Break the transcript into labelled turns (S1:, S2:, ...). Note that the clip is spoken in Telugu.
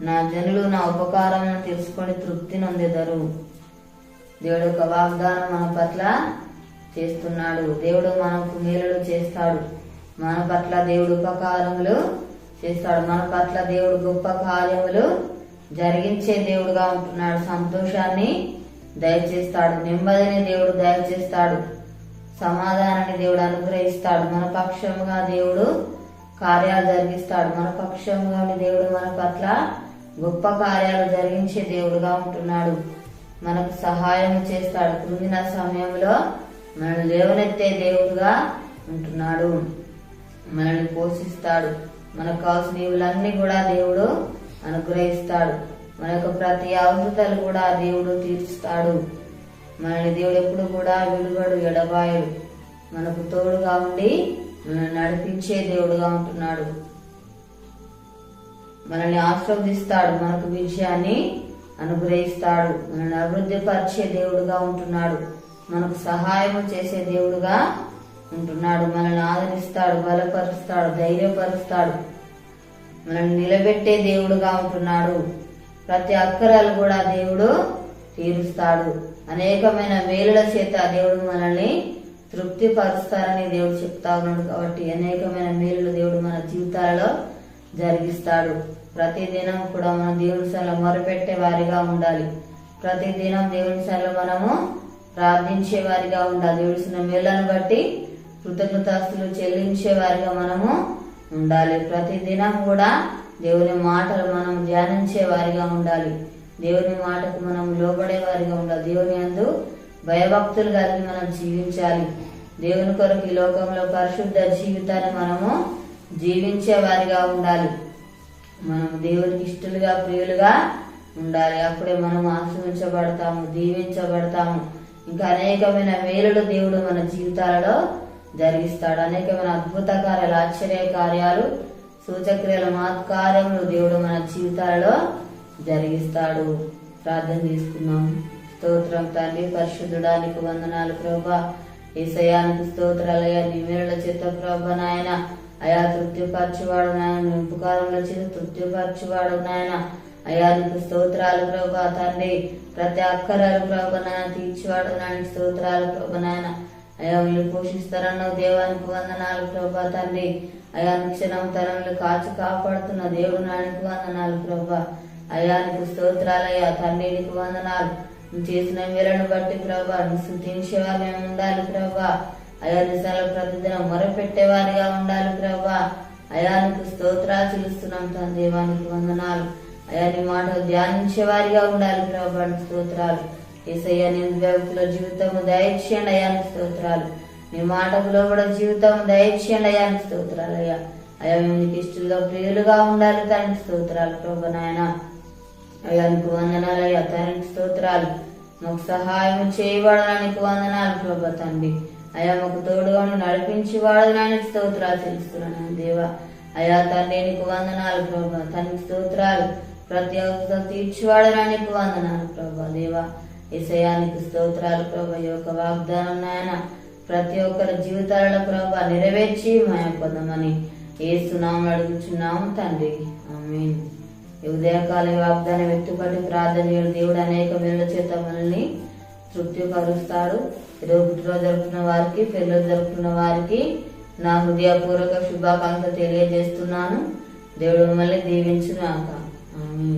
S1: నా జనులు నా ఉపకారం తెలుసుకొని తృప్తి నొందెదరు. దేవుడు ఒక వాగ్దానం మన పట్ల చేస్తున్నాడు. దేవుడు మనకు మేలుడు చేస్తాడు. మన పట్ల దేవుడు ఉపకారములు చేస్తాడు. మన పట్ల దేవుడు గొప్ప కార్యములు జరిగించే దేవుడుగా ఉంటున్నాడు. సంతోషాన్ని దయచేస్తాడు. నెమ్మదిని దేవుడు దయచేస్తాడు. సమాధానాన్ని దేవుడు అనుగ్రహిస్తాడు. మన పక్షముగా దేవుడు కార్యాలు జరిగిస్తాడు. మన పక్షంగా దేవుడు మన పట్ల గొప్ప కార్యాలు జరిగించే దేవుడుగా ఉంటున్నాడు. మనకు సహాయం చేస్తాడు. కృంగిన సమయంలో మనల్ని లేవనెత్తే దేవుడుగా ఉంటున్నాడు. మనల్ని పోషిస్తాడు. మనకు కావాల్సిన ఇవులన్నీ కూడా దేవుడు అనుగ్రహిస్తాడు. మన యొక్క ప్రతి అవసరతలు కూడా దేవుడు తీర్చుతాడు మనల్ని దేవుడు ఎప్పుడు కూడా విలువడు ఎడబాయడు. మనకు తోడుగా ఉండి మనల్ని నడిపించే దేవుడుగా ఉంటున్నాడు. మనల్ని ఆశీర్వదిస్తాడు మనకు విజయాన్ని అనుగ్రహిస్తాడు. మనల్ని అభివృద్ధిపరిచే దేవుడుగా ఉంటున్నాడు. మనకు సహాయం చేసే దేవుడుగా ఉంటున్నాడు. మనల్ని ఆదరిస్తాడు బలపరుస్తాడు ధైర్యపరుస్తాడు. మనల్ని నిలబెట్టే దేవుడుగా ఉంటున్నాడు. ప్రతి అక్కరాలు కూడా దేవుడు తీరుస్తాడు. అనేకమైన మేలుల చేత దేవుడు మనల్ని తృప్తిపరుస్తారని దేవుడు చెప్తా ఉన్నాడు కాబట్టి అనేకమైన మేలులు దేవుడు మన జీవితాలలో జరిగిస్తాడు. ప్రతి దినం కూడా మనం దేవుని సల మొరపెట్టే వారిగా ఉండాలి. ప్రతి దినం దేవుని సల మనము ప్రార్థించే వారిగా ఉండాలి. దేవుడిసిన మేళ్ళను బట్టి కృతజ్ఞతాస్తులు చెల్లించే వారిగా మనము ఉండాలి. ప్రతి దినం కూడా దేవుని మాటలు మనం ధ్యానించే వారిగా ఉండాలి. దేవుని మాటకు మనం లోబడే వారిగా ఉండాలి. దేవుని అందు భయభక్తులు కలిగి మనం జీవించాలి. దేవుని కొరకు ఈ లోకంలో పరిశుద్ధ జీవితాన్ని మనము జీవించే వారిగా ఉండాలి. మనం దేవునికి ఇష్టలుగా ప్రియులుగా ఉండాలి. అప్పుడే మనం ఆశ్రమించబడతాము దీవించబడతాము. ఇంకా అనేకమైన మేలులు దేవుడు మన జీవితాలలో జరిగిస్తాడు. అనేకమైన అద్భుత కార్యాలు ఆశ్చర్య కార్యాలు సూచక్రియల మాత్కార్యములు దేవుడు మన జీవితాలలో జరిగిస్తాడు. ప్రార్థన చేసుకున్నాం స్తోత్రం తండ్రి పరిశుద్ధుడానికి వందనాలు ప్రభా. ఏసయానికి స్తోత్రాలయ నిమేరుల చిత్త ప్రభ నాయన అయా తృప్తిపరచువాడు నాయన నింపుకారంలో చేసి తృప్తిపరచువాడు నాయన. అయా నీకు స్తోత్రాలు ప్రభా తండ్రి. ప్రతి అక్కరాలు ప్రభ నాయన తీర్చివాడు నాయన స్తోత్రాలు ప్రభ నాయన. అయా వీళ్ళు పోషిస్తారన్నావు దేవానికి వందనాలు ప్రభా తండ్రి. అయా నిక్షణం తరంలో కాచి కాపాడుతున్న దేవుడు నానికి వందనాలు ప్రభా అయానికి స్తోత్రాలయ్యా తండ్రి నీకు వందనాలు. చేసిన మేలను బట్టి ప్రభా నీ స్థుతించేవారు మేము ఉండాలి ప్రభా అయా నిశాల ప్రతిదినం మొరపెట్టేవారిగా ఉండాలి ప్రభా. అయానికి స్తోత్రాలు చెల్లిస్తున్నాం తన దేవానికి వందనాలు. అయా నీ మాట ధ్యానించే వారిగా ఉండాలి ప్రభా స్తోత్రాలు. ఏసయ్య నీ వ్యక్తుల జీవితము దయచేయండి అయాని స్తోత్రాలు. నీ మాటకు లోబడ జీవితం దయచేయండి అయాని స్తోత్రాలు అయ్యా అయా మేము ఇష్టంలో ప్రియులుగా ఉండాలి తండ్రి స్తోత్రాలు ప్రభా నాయన. అయానికి వందనాలు అయ్యా తండ్రి స్తోత్రాలు. మాకు సహాయం చేయబడడానికి వందనాలు ప్రభా తండ్రి. అయ్యా మాకు తోడుగా నడిపించి వాడు నాయన స్తోత్రాలు తెలుస్తున్నాను దేవా. అయ్యా తండ్రి నీకు వందనాలు ప్రభా. తండ్రి స్తోత్రాలు. ప్రతి అవసరం తీర్చివాడడానికి వందనాలు ప్రభా దేవా. ఇసయానికి స్తోత్రాలు ప్రభా. యొక్క వాగ్దానం నాయన ప్రతి ఒక్కరి జీవితాలలో ప్రభా నెరవేర్చి మాయ పొందమని ఏసునామం అడుగుచున్నాము తండ్రి. ఆమేన్. ఉదయకాల వాగ్దానం ఎత్తుపట్టి ప్రార్థన దేవుడు అనేక మేళ్ళ చేత మనల్ని తృప్తిపరుస్తాడు ఇరవై పుట్టినరోజు జరుపుకున్న వారికి పెళ్ళి జరుపుకున్న వారికి నా హృదయపూర్వక శుభాకాంక్షలు తెలియజేస్తున్నాను. దేవుడు మిమ్మల్ని దీవించునాక ఆమె